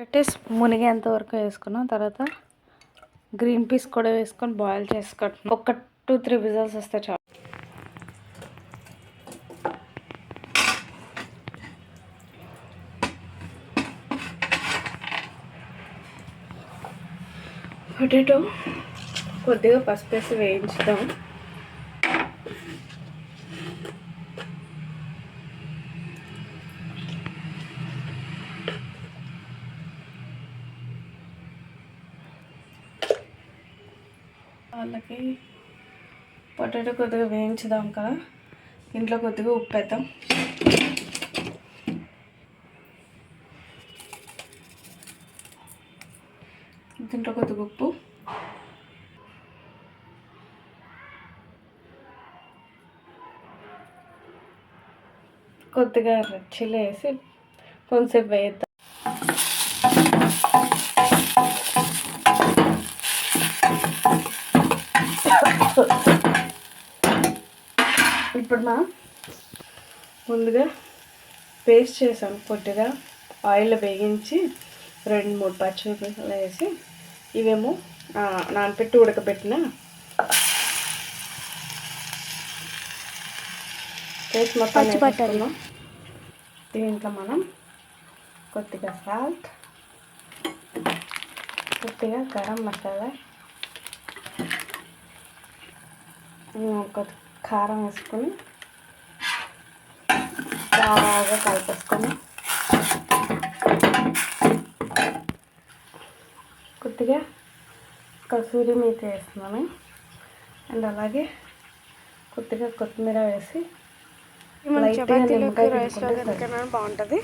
పెట్టేసి మునిగేంత వరకు వేసుకున్నాం. తర్వాత గ్రీన్ పీస్ కూడా వేసుకొని బాయిల్ చేసుకుంటున్నాం ఒక టూ త్రీ విజల్స్ వస్తే చాలు. పొటాటో కొద్దిగా పసుపు వేసి వేయించుదాం. వాళ్ళకి పొటాటో కొద్దిగా వేయించుదాం కదా ఇంట్లో కొద్దిగా ఉప్పు వేద్దాం దీంట్లో కొద్దిగా ఉప్పు. కొద్దిగా చిల్లి వేసి కొంచెంసేపు వేద్దాం. ఇప్పుడు మనం ముందుగా పేస్ట్ చేసాం కొద్దిగా ఆయిల్ వేగించి రెండు మూడు పచ్చిమిరపకాయలు వేసి ఇవేమో నానపెట్టి ఉడకబెట్టిన పేస్ట్ మొత్తం. వేసేసుకున్నాం. దీంట్లో మనం కొద్దిగా సాల్ట్ కొద్దిగా గరం మసాలా కొద్ది కారం వేసుకొని బాగా కలిపేసుకొని కొద్దిగా కసూరి మేతి వేస్తున్నాను. అండ్ అలాగే కొద్దిగా కొత్తిమీర వేసి బాగుంటుంది.